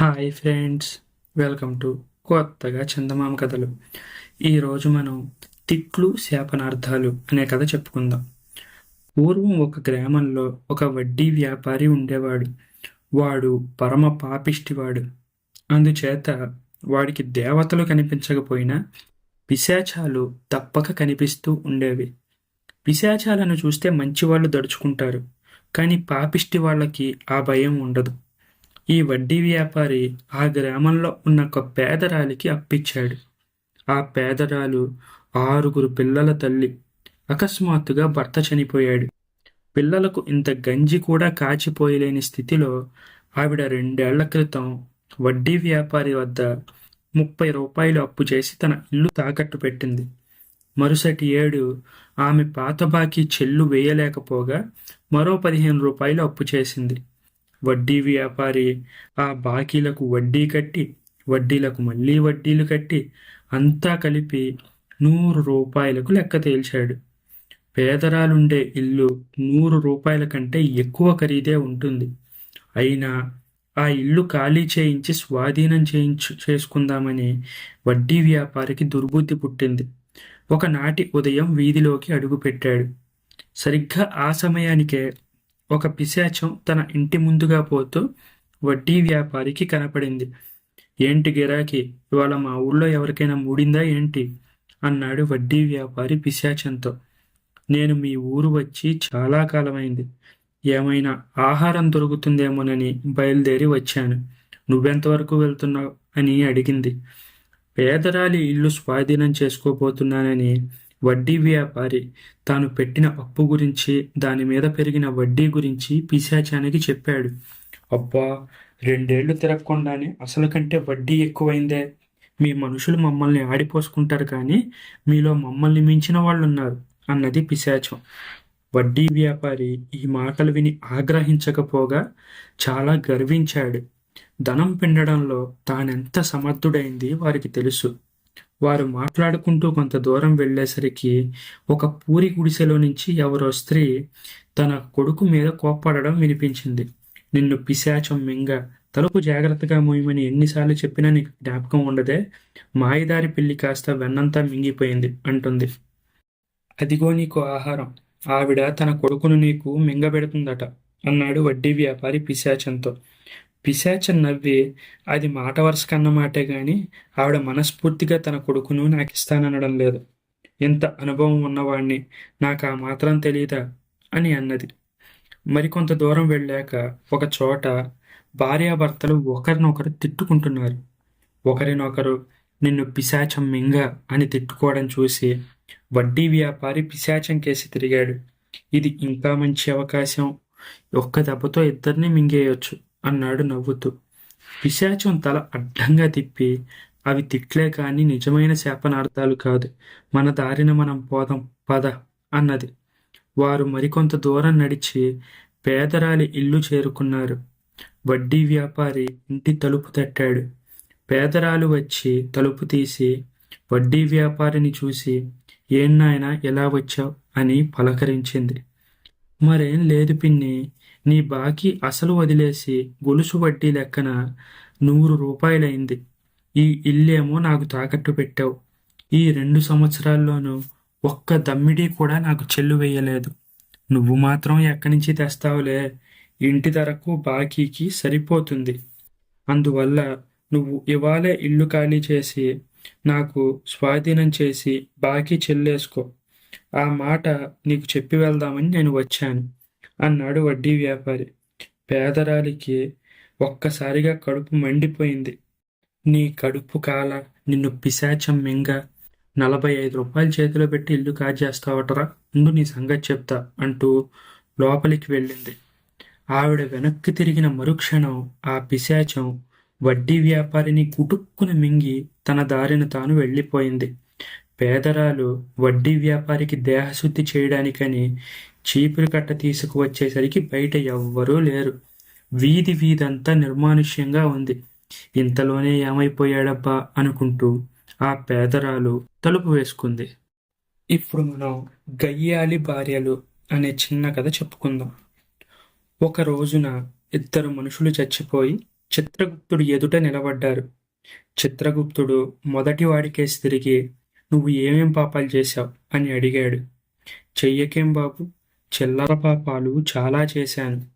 Hi friends welcome to కొత్తగా చందమామ కథలు. ఈరోజు మనం తిట్లు శాపనార్థాలు అనే కథ చెప్పుకుందాం. పూర్వం ఒక గ్రామంలో ఒక వడ్డీ వ్యాపారి ఉండేవాడు. వాడు పరమ పాపిష్టివాడు. అందుచేత వాడికి దేవతలు కనిపించకపోయినా పిశాచాలు తప్పక కనిపిస్తూ ఉండేవి. పిశాచాలను చూస్తే మంచివాళ్ళు దడుచుకుంటారు. కానీ పాపిష్టి వాళ్ళకి ఆ భయం ఉండదు. ఈ వడ్డీ వ్యాపారి ఆ గ్రామంలో ఉన్న ఒక పేదరాలికి అప్పిచ్చాడు. ఆ పేదరాలు ఆరుగురు పిల్లల తల్లి అకస్మాత్తుగా భర్త చనిపోయాడు. పిల్లలకు ఇంత గంజి కూడా కాచిపోయలేని స్థితిలో ఆవిడ రెండేళ్ళ క్రితం వడ్డీ వ్యాపారి వద్ద ముప్పై రూపాయలు అప్పు చేసి తన ఇల్లు తాకట్టు పెట్టింది. మరుసటి ఏడు ఆమె పాత బాకీ చెల్లు వేయలేకపోగా మరో పదిహేను రూపాయలు అప్పు చేసింది. వడ్డీ వ్యాపారి. ఆ బాకీలకు వడ్డీ కట్టి వడ్డీలకు మళ్ళీ వడ్డీలు కట్టి అంతా కలిపి నూరు రూపాయలకు లెక్క తేల్చాడు. పేదరాలుండే ఇల్లు నూరు రూపాయల కంటే ఎక్కువ ఖరీదే ఉంటుంది. అయినా ఆ ఇల్లు ఖాళీ చేయించి స్వాధీనం చేయించు చేసుకుందామని వడ్డీ వ్యాపారికి దుర్బుద్ధి పుట్టింది. ఒకనాటి ఉదయం వీధిలోకి అడుగుపెట్టాడు. సరిగ్గా ఆ సమయానికే ఒక పిశాచం తన ఇంటి ముందుగా పోతూ వడ్డీ వ్యాపారికి కనపడింది. ఏంటి గిరాకీ? ఇవాళ మా ఊళ్ళో ఎవరికైనా మూడిందా ఏంటి? అన్నాడు వడ్డీ వ్యాపారి పిశాచంతో. నేను మీ ఊరు వచ్చి చాలా కాలమైంది. ఏమైనా ఆహారం దొరుకుతుందేమోనని బయలుదేరి వచ్చాను. నువ్వెంతవరకు వెళ్తున్నావు? అని అడిగింది. పేదరాలి ఇల్లు స్వాధీనం చేసుకోబోతున్నానని వడ్డీ వ్యాపారి. తాను పెట్టిన అప్పు గురించి దాని మీద పెరిగిన వడ్డీ గురించి పిశాచానికి చెప్పాడు. అబ్బా రెండేళ్ళు తిరగకుండానే అసలు కంటే వడ్డీ ఎక్కువైందే. మీ మనుషులు మమ్మల్ని ఆడిపోసుకుంటారు కానీ మీలో మమ్మల్ని మించిన వాళ్ళు ఉన్నారు అన్నది పిశాచం. వడ్డీ వ్యాపారి ఈ మాటలు విని ఆగ్రహించకపోగా చాలా గర్వించాడు. ధనం పిండడంలో తానెంత సమర్థుడైంది వారికి తెలుసు. వారు మాట్లాడుకుంటూ కొంత దూరం వెళ్ళేసరికి ఒక పూరి గుడిసెలో నుంచి ఎవరో స్త్రీ తన కొడుకు మీద కోప్పడడం వినిపించింది. నిన్ను పిశాచం మింగ తలుపు జాగ్రత్తగా మోయమని ఎన్నిసార్లు చెప్పినా నీకు జ్ఞాపకం ఉండదే? మాయదారి పిల్లి కాస్త వెన్నంతా మింగిపోయింది అంటుంది. అదిగో నీకు ఆహారం. ఆవిడ తన కొడుకును నీకు మింగబెడుతుందట అన్నాడు వడ్డీ వ్యాపారి పిశాచంతో. పిశాచం నవ్వి అది మాట వరుస కన్నమాటే కానీ ఆవిడ మనస్ఫూర్తిగా తన కొడుకును నాకు ఇస్తాననడం లేదు. ఎంత అనుభవం ఉన్నవాణ్ణి నాకు ఆ మాత్రం తెలియదా అని అన్నది. మరికొంత దూరం వెళ్ళాక ఒక చోట భార్యాభర్తలు ఒకరినొకరు తిట్టుకుంటున్నారు. ఒకరినొకరు నిన్ను పిశాచం మింగ అని తిట్టుకోవడం చూసి వడ్డీ వ్యాపారి పిశాచం కేసి తిరిగాడు. ఇది ఇంకా మంచి అవకాశం. ఒక్క దెబ్బతో ఇద్దరిని మింగేయొచ్చు. అన్నాడు నవ్వుతూ. పిశాచం తల అడ్డంగా తిప్పి అవి తిట్లే కాని నిజమైన శాపనార్థాలు కాదు. మన దారిన మనం పోదాం పద అన్నది. వారు మరికొంత దూరం నడిచి పేదరాలి ఇల్లు చేరుకున్నారు. వడ్డీ వ్యాపారి ఇంటి తలుపు తట్టాడు. పేదరాలు వచ్చి తలుపు తీసి వడ్డీ వ్యాపారిని చూసి ఏం నాయనా ఎలా వచ్చావు? అని పలకరించింది. మరేం లేదు పిన్ని నీ బాకీ అసలు వదిలేసి గొలుసు వడ్డీ లెక్కన నూరు రూపాయలైంది. ఈ ఇల్లేమో నాకు తాకట్టు పెట్టావు. ఈ రెండు సంవత్సరాల్లోనూ ఒక్క దమ్మిడి కూడా నాకు చెల్లు వేయలేదు. నువ్వు మాత్రం ఎక్కడి నుంచి తెస్తావులే? ఇంటి ధరకు బాకీకి సరిపోతుంది. అందువల్ల నువ్వు ఇవాళే ఇల్లు ఖాళీ చేసి నాకు స్వాధీనం చేసి బాకీ చెల్లేసుకో. ఆ మాట నీకు చెప్పి వెళ్దామని నేను వచ్చాను. అన్నాడు వడ్డీ వ్యాపారి. పేదరాలికి ఒక్కసారిగా కడుపు మండిపోయింది. నీ కడుపు కాల నిన్ను పిశాచం మింగ నలభై ఐదు రూపాయలు చేతిలో పెట్టి ఇల్లు కాజేస్తావటరా? ముందు నీ సంగతి చెప్తా అంటూ లోపలికి వెళ్ళింది. ఆవిడ వెనక్కి తిరిగిన మరుక్షణం ఆ పిశాచం వడ్డీ వ్యాపారిని కుటుక్కున మింగి తన దారిన తాను వెళ్ళిపోయింది. పేదరాలు వడ్డీ వ్యాపారికి దేహశుద్ధి చేయడానికని చీపురు కట్ట తీసుకువచ్చేసరికి బయట ఎవ్వరూ లేరు. వీధి వీధంతా నిర్మానుష్యంగా ఉంది. ఇంతలోనే ఏమైపోయాడబ్బా అనుకుంటూ ఆ పేదరాలు తలుపు వేసుకుంది. ఇప్పుడు మనం గయ్యాలి భార్యలు అనే చిన్న కథ చెప్పుకుందాం. ఒక రోజున ఇద్దరు మనుషులు చచ్చిపోయి చిత్రగుప్తుడు ఎదుట నిలబడ్డారు. చిత్రగుప్తుడు మొదటి వాడికేసి తిరిగి నువ్వు ఏమేం పాపాలు చేశావు? అని అడిగాడు. చెయ్యకేం బాబు? చిల్లర పాపాలు చాలా చేశాను.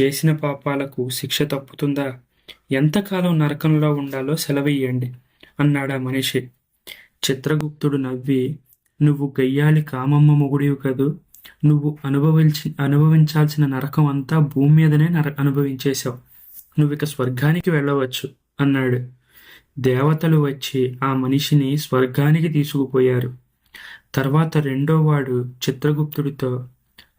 చేసిన పాపాలకు శిక్ష తప్పుతుందా? ఎంతకాలం నరకంలో ఉండాలో సెలవెయ్యండి అన్నాడా మనిషి. చిత్రగుప్తుడు నవ్వి నువ్వు గయ్యాలి కామమ్మ మొగుడివి కదూ? నువ్వు అనుభవించి అనుభవించాల్సిన నరకం అంతా భూమి మీదనే నర అనుభవించేశావు. నువ్వు ఇక స్వర్గానికి వెళ్ళవచ్చు అన్నాడు. దేవతలు వచ్చి ఆ మనిషిని స్వర్గానికి తీసుకుపోయారు. తర్వాత రెండో వాడు చిత్రగుప్తుడితో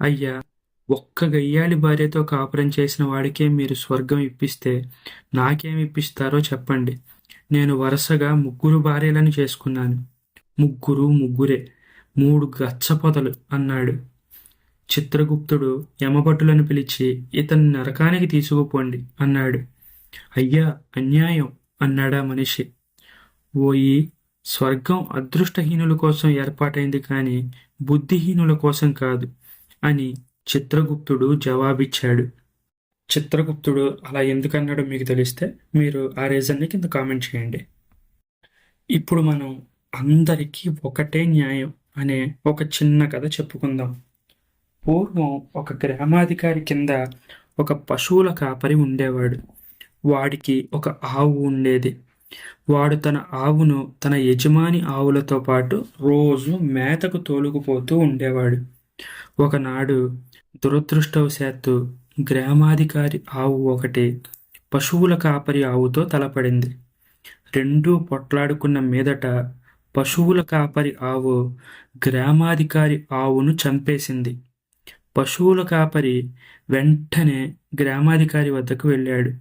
అయ్యా ఒక్క గయ్యాలి భార్యతో కాపురం చేసిన వాడికే మీరు స్వర్గం ఇప్పిస్తే నాకేం ఇప్పిస్తారో చెప్పండి. నేను వరుసగా ముగ్గురు భార్యలను చేసుకున్నాను. ముగ్గురు ముగ్గురే మూడు గచ్చపొదలు అన్నాడు. చిత్రగుప్తుడు యమభటులను పిలిచి ఇతన్ని నరకానికి తీసుకుపోండి అన్నాడు. అయ్యా అన్యాయం అన్నాడా మనిషి. ఓయి స్వర్గం అదృష్టహీనుల కోసం ఏర్పాటైంది కానీ బుద్ధిహీనుల కోసం కాదు. అని చిత్రగుప్తుడు జవాబిచ్చాడు. చిత్రగుప్తుడు అలా ఎందుకన్నాడో మీకు తెలిస్తే మీరు ఆ రీజన్ని కింద కామెంట్ చేయండి. ఇప్పుడు మనం అందరికీ ఒకటే న్యాయం అనే ఒక చిన్న కథ చెప్పుకుందాం. పూర్వం ఒక గ్రామాధికారి కింద ఒక పశువుల కాపరి ఉండేవాడు. వాడికి ఒక ఆవు ఉండేది. వాడు తన ఆవును తన యజమాని ఆవులతో పాటు రోజు మేతకు తోలుకుపోతూ ఉండేవాడు. ఒకనాడు దురదృష్టవశాత్తు గ్రామాధికారి ఆవు ఒకటి పశువుల కాపరి ఆవుతో తలపడింది. రెండూ పొట్లాడుకున్న మీదట పశువుల కాపరి ఆవు గ్రామాధికారి ఆవును చంపేసింది. పశువుల కాపరి వెంటనే గ్రామాధికారి వద్దకు వెళ్ళాడు.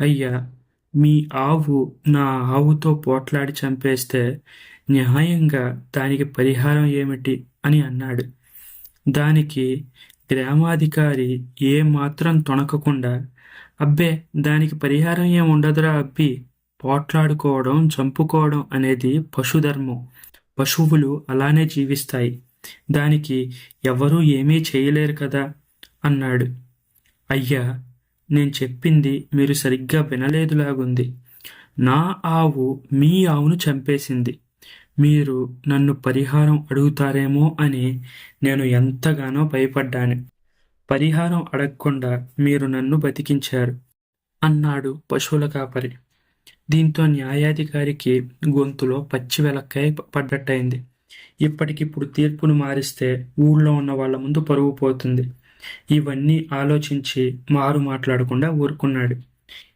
అయ్యా మీ ఆవు నా ఆవుతో పోట్లాడి చంపేస్తే న్యాయంగా దానికి పరిహారం ఏమిటి అని అన్నాడు. దానికి గ్రామాధికారి ఏ మాత్రం తొణకకుండా అబ్బే దానికి పరిహారం ఏం ఉండదురా అబ్బి పోట్లాడుకోవడం చంపుకోవడం అనేది పశుధర్మం. పశువులు అలానే జీవిస్తాయి. దానికి ఎవరూ ఏమీ చేయలేరు కదా? అన్నాడు. అయ్యా నేను చెప్పింది మీరు సరిగ్గా వినలేదులాగుంది. నా ఆవు మీ ఆవును చంపేసింది. మీరు నన్ను పరిహారం అడుగుతారేమో అని నేను ఎంతగానో భయపడ్డాను. పరిహారం అడగకుండా మీరు నన్ను బతికించారు అన్నాడు పశువుల కాపరి. దీంతో న్యాయాధికారికి గొంతులో పచ్చి వెలక్కాయ పడ్డట్టయింది. ఇప్పటికిప్పుడు తీర్పును మారిస్తే ఊళ్ళో ఉన్న వాళ్ళ ముందు పరువు పోతుంది. ఇవన్నీ ఆలోచించి మారు మాట్లాడకుండా ఊరుకున్నాడు.